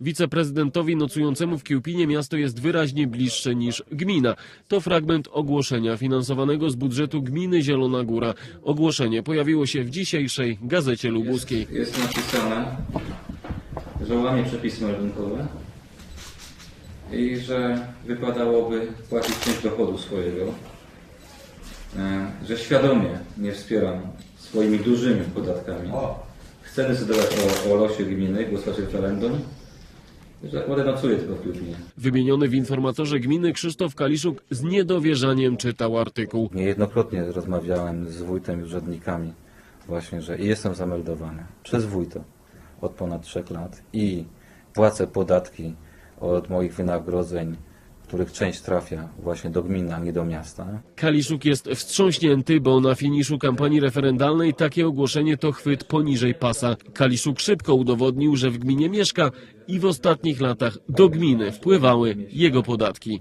Wiceprezydentowi nocującemu w Kiełpinie miasto jest wyraźnie bliższe niż gmina. To fragment ogłoszenia finansowanego z budżetu gminy Zielona Góra. Ogłoszenie pojawiło się w dzisiejszej Gazecie Lubuskiej. Jest napisane, że łamie przepisy meldunkowe i że wypadałoby płacić część dochodu swojego, e, że świadomie nie wspieram swoimi dużymi podatkami. Chcę decydować o, o losie gminy, głosować referendum, ładę nocuję tylko w Kiełpinie. Wymieniony w informatorze gminy Krzysztof Kaliszuk z niedowierzaniem czytał artykuł. Niejednokrotnie rozmawiałem z wójtem i urzędnikami właśnie, że jestem zameldowany przez wójta od ponad trzech lat i płacę podatki od moich wynagrodzeń, których część trafia właśnie do gminy, a nie do miasta. Kaliszuk jest wstrząśnięty, bo na finiszu kampanii referendalnej takie ogłoszenie to chwyt poniżej pasa. Kaliszuk szybko udowodnił, że w gminie mieszka i w ostatnich latach do gminy wpływały jego podatki.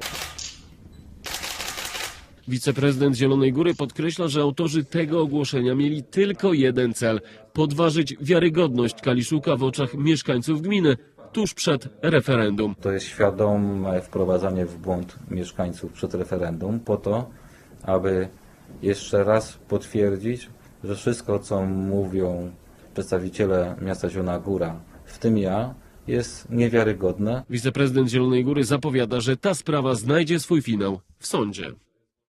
Wiceprezydent Zielonej Góry podkreśla, że autorzy tego ogłoszenia mieli tylko jeden cel podważyć wiarygodność Kaliszuka w oczach mieszkańców gminy tuż przed referendum. To jest świadome wprowadzanie w błąd mieszkańców przed referendum po to, aby jeszcze raz potwierdzić, że wszystko, co mówią przedstawiciele miasta Zielona Góra, w tym ja, jest niewiarygodne Wiceprezydent Zielonej Góry zapowiada, że ta sprawa znajdzie swój finał w sądzie.